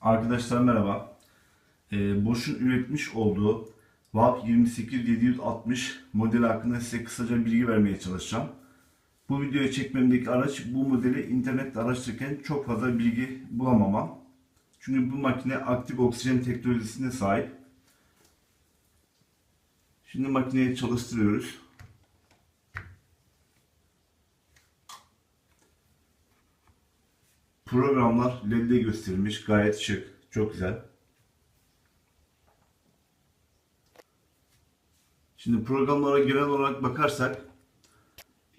Arkadaşlar merhaba. Ee, Bosch'un üretmiş olduğu VAP 28760 modeli hakkında size kısaca bilgi vermeye çalışacağım. Bu videoyu çekmemdeki araç bu modeli internette araştırırken çok fazla bilgi bulamamam. Çünkü bu makine aktif oksijen teknolojisine sahip. Şimdi makineyi çalıştırıyoruz. Programlar LED'de gösterilmiş. Gayet şık. Çok güzel. Şimdi programlara genel olarak bakarsak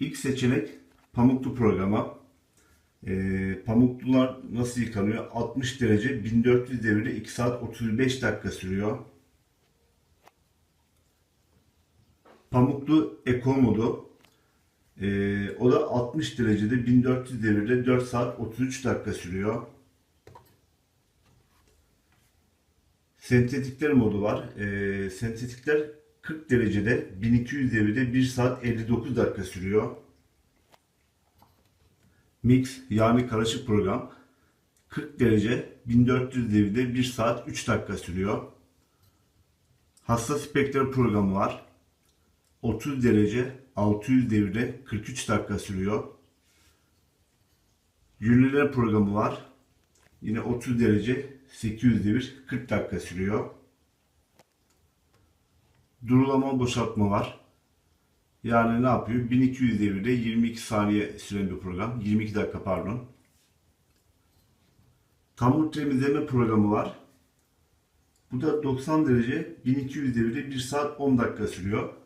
ilk seçenek pamuklu programa. Ee, pamuklular nasıl yıkanıyor? 60 derece 1400 devirde 2 saat 35 dakika sürüyor. Pamuklu Eco modu. Ee, o da 60 derecede 1400 devirde 4 saat 33 dakika sürüyor. Sentetikler modu var. Ee, sentetikler 40 derecede 1200 devirde 1 saat 59 dakika sürüyor. Mix yani karışık program 40 derece 1400 devirde 1 saat 3 dakika sürüyor. Hassas spektrum programı var. 30 derece 600 devirde 43 dakika sürüyor. Yünlüler programı var. Yine 30 derece 800 devir 40 dakika sürüyor. Durulama boşaltma var. Yani ne yapıyor? 1200 devirde 22 saniye süren bir program. 22 dakika pardon. Hamur temizleme programı var. Bu da 90 derece 1200 devirde 1 saat 10 dakika sürüyor.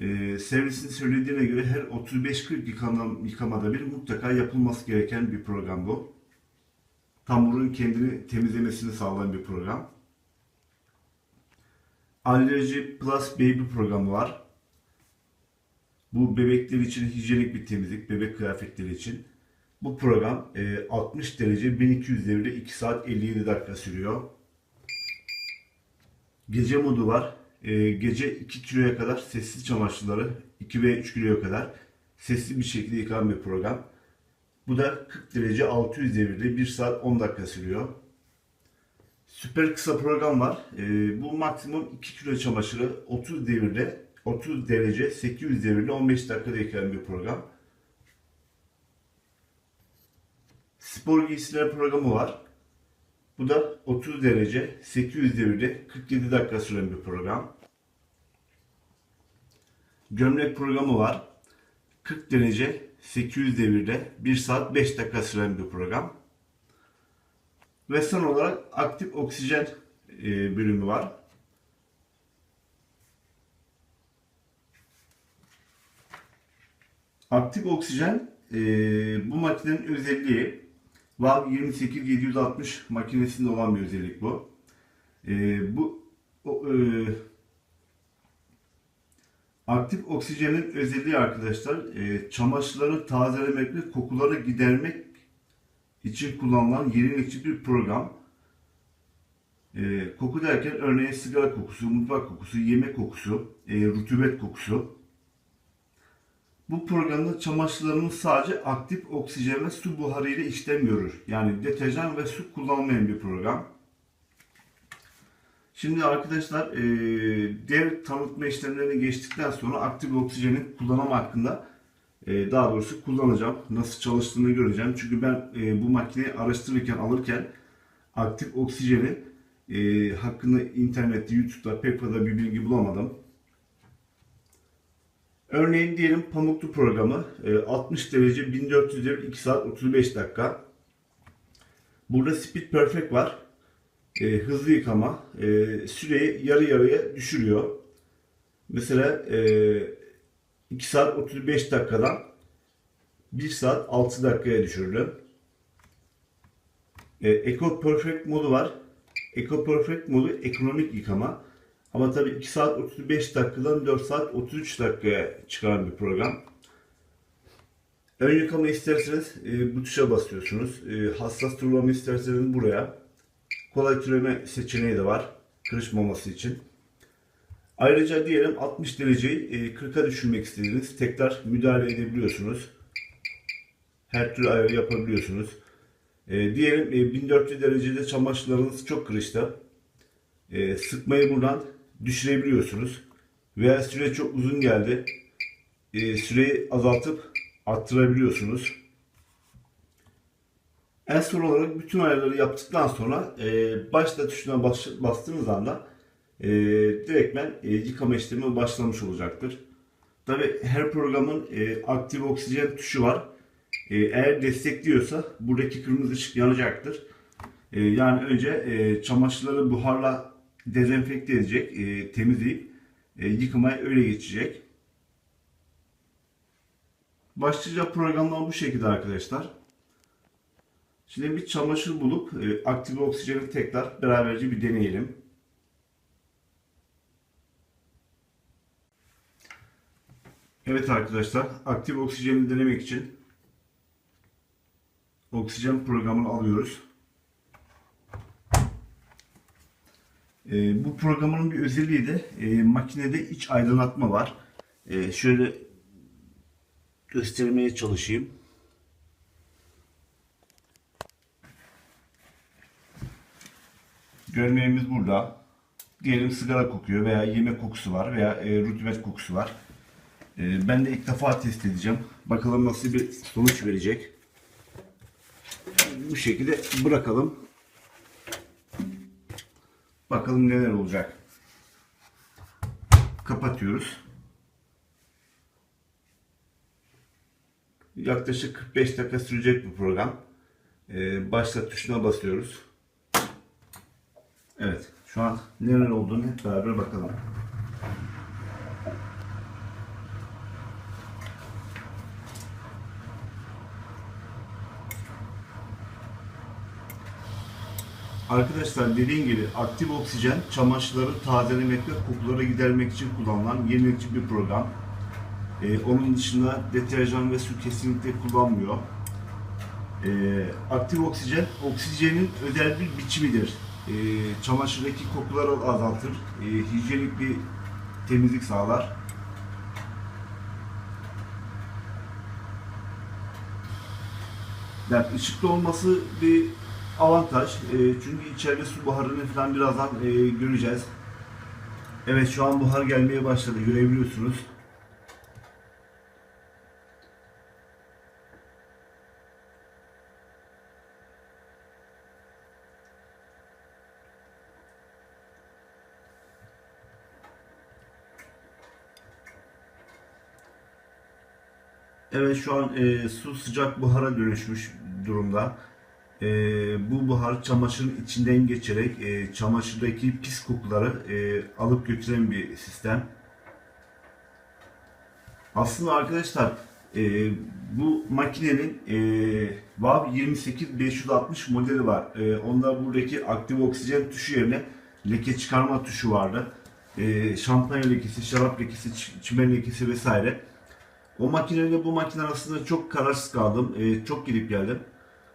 Ee, servisin söylediğine göre her 35-40 yıkama, yıkamada bir mutlaka yapılması gereken bir program bu. Hamurun kendini temizlemesini sağlayan bir program. Alerji Plus Baby programı var. Bu bebekler için hijyenik bir temizlik, bebek kıyafetleri için. Bu program e, 60 derece 1200 devirde 2 saat 57 dakika sürüyor. Gece modu var. E, gece 2 kiloya kadar sessiz çamaşırları 2 ve 3 kiloya kadar sessiz bir şekilde yıkanan bir program. Bu da 40 derece 600 devirde 1 saat 10 dakika sürüyor. Süper kısa program var. E, bu maksimum 2 kilo çamaşırı 30 devirde 30 derece 800 devirde 15 dakikada yıkanan bir program. Spor giysiler programı var. Bu da 30 derece 800 devirde 47 dakika süren bir program. Gömlek programı var. 40 derece 800 devirde 1 saat 5 dakika süren bir program. Ve son olarak aktif oksijen e, bölümü var. Aktif oksijen e, bu makinenin özelliği VAV 28760 makinesinde olan bir özellik bu. E, bu aktif oksijenin özelliği arkadaşlar e, çamaşırları tazelemek ve kokuları gidermek için kullanılan yenilikçi bir program. E, koku derken örneğin sigara kokusu, mutfak kokusu, yemek kokusu, e, rutubet kokusu. Bu programda çamaşırlarımız sadece aktif oksijen ve su buharı ile işlem görür. Yani deterjan ve su kullanmayan bir program. Şimdi arkadaşlar e, diğer tanıtma işlemlerini geçtikten sonra aktif oksijenin kullanımı hakkında e, daha doğrusu kullanacağım. Nasıl çalıştığını göreceğim. Çünkü ben e, bu makineyi araştırırken alırken aktif oksijeni e, hakkında internette, YouTube'da pek fazla bir bilgi bulamadım. Örneğin diyelim pamuklu programı e, 60 derece 1400 devir 2 saat 35 dakika. Burada Speed Perfect var. E, hızlı yıkama. E, süreyi yarı yarıya düşürüyor. Mesela e, 2 saat 35 dakikadan 1 saat 6 dakikaya düşürdü. E, Eco Perfect modu var. Eco Perfect modu ekonomik yıkama. Ama tabii 2 saat 35 dakikadan 4 saat 33 dakikaya çıkaran bir program. Ön yıkama isterseniz e, bu tuşa basıyorsunuz. E, hassas turlama isterseniz buraya. Kolay türeme seçeneği de var. Kırışmaması için. Ayrıca diyelim 60 dereceyi e, 40'a düşürmek istediğiniz tekrar müdahale edebiliyorsunuz. Her türlü ayarı yapabiliyorsunuz. E, diyelim e, 1400 derecede çamaşırlarınız çok kırıştı. E, sıkmayı buradan düşürebiliyorsunuz. Veya süre çok uzun geldi. E, süreyi azaltıp arttırabiliyorsunuz. En son olarak bütün ayarları yaptıktan sonra e, başla tuşuna bas, bastığınız anda e, direktmen e, yıkama işlemi başlamış olacaktır. Tabi her programın e, aktif oksijen tuşu var. E, eğer destekliyorsa buradaki kırmızı ışık yanacaktır. E, yani önce e, çamaşırları buharla dezenfekte edecek, e, temizleyip e, yıkamaya öyle geçecek. Başlıca programlar bu şekilde arkadaşlar. Şimdi bir çamaşır bulup e, aktif oksijeni tekrar beraberce bir deneyelim. Evet arkadaşlar, aktif oksijeni denemek için oksijen programını alıyoruz. E, bu programın bir özelliği de e, makinede iç aydınlatma var. E, şöyle göstermeye çalışayım. Gömleğimiz burada. Diyelim sigara kokuyor veya yemek kokusu var veya e, rutubet kokusu var. E, ben de ilk defa test edeceğim. Bakalım nasıl bir sonuç verecek. Bu şekilde bırakalım. Bakalım neler olacak. Kapatıyoruz. Yaklaşık 45 dakika sürecek bu program. E, başlat tuşuna basıyoruz. Evet. Şu an neler olduğunu hep beraber bakalım. Arkadaşlar dediğim gibi aktif oksijen çamaşırları tazelemek ve kokuları gidermek için kullanılan yenilikçi bir program. Ee, onun dışında deterjan ve su kesinlikle kullanmıyor. Ee, aktif oksijen, oksijenin özel bir biçimidir e, çamaşırdaki kokuları azaltır, e, hijyenik bir temizlik sağlar. Yani ışıklı olması bir avantaj. E, çünkü içeride su buharını falan birazdan e, göreceğiz. Evet şu an buhar gelmeye başladı görebiliyorsunuz. Evet şu an e, su sıcak buhara dönüşmüş durumda. E, bu buhar çamaşırın içinden geçerek e, çamaşırdaki pis kokuları e, alıp götüren bir sistem. Aslında arkadaşlar e, bu makinenin e, VAV 28560 modeli var. E, onda buradaki aktif oksijen tuşu yerine leke çıkarma tuşu vardı. E, şampanya lekesi, şarap lekesi, çimen lekesi vesaire. O makineyle bu makine arasında çok kararsız kaldım. E, çok gidip geldim.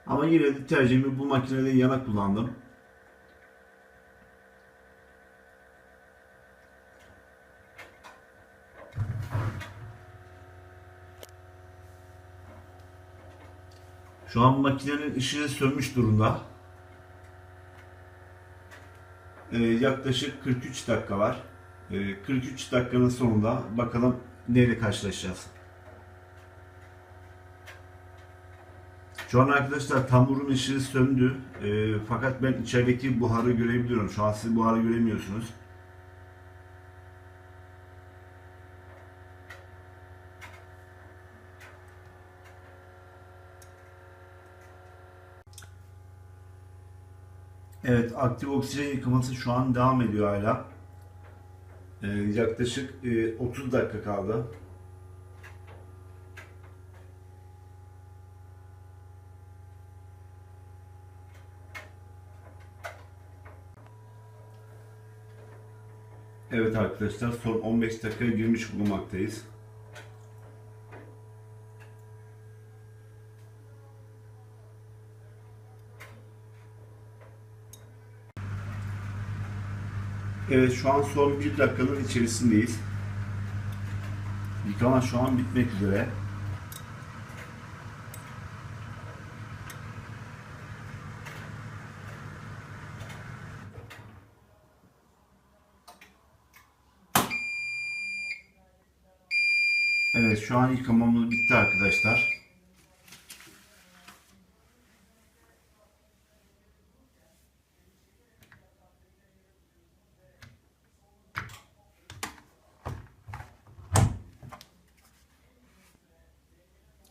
Ama yine de tercihimi bu makineden yana kullandım. Şu an makinenin ışığı sönmüş durumda. Ee, yaklaşık 43 dakika var. Ee, 43 dakikanın sonunda bakalım neyle karşılaşacağız. Şu an arkadaşlar tamburun ışığı söndü. E, fakat ben içerideki buharı görebiliyorum. Şu an siz buharı göremiyorsunuz. Evet, aktif oksijen yıkaması şu an devam ediyor hala. Ee, yaklaşık e, 30 dakika kaldı. Evet arkadaşlar son 15 dakika girmiş bulunmaktayız. Evet şu an son 1 dakikanın içerisindeyiz. Yıkama şu an bitmek üzere. Evet şu an yıkamamız bitti arkadaşlar.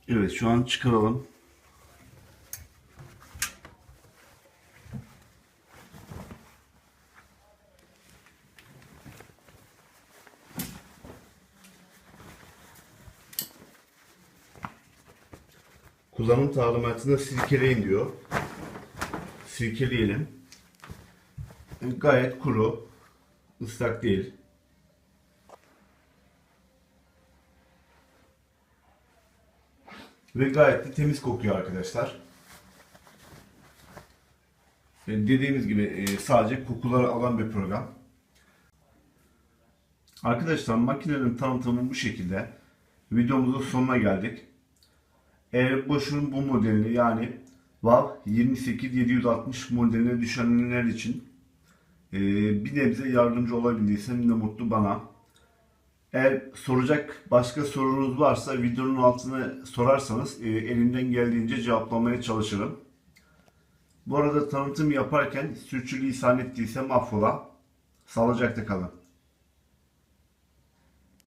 Evet şu an çıkaralım. Kullanım talimatında sirkeleyin diyor. Sirkeleyelim. E, Gayet kuru. ıslak değil. Ve gayet de temiz kokuyor arkadaşlar. E, Dediğimiz gibi e, sadece kokuları alan bir program. Arkadaşlar makinenin tanıtımı bu şekilde. Videomuzun sonuna geldik. Eğer boşun bu modelini yani VAV 28760 modeline düşenler için e, bir nebze yardımcı olabildiysem ne mutlu bana. Eğer soracak başka sorunuz varsa videonun altına sorarsanız e, elimden geldiğince cevaplamaya çalışırım. Bu arada tanıtım yaparken sürçülisan ettiysem affola. Sağlıcakla kalın.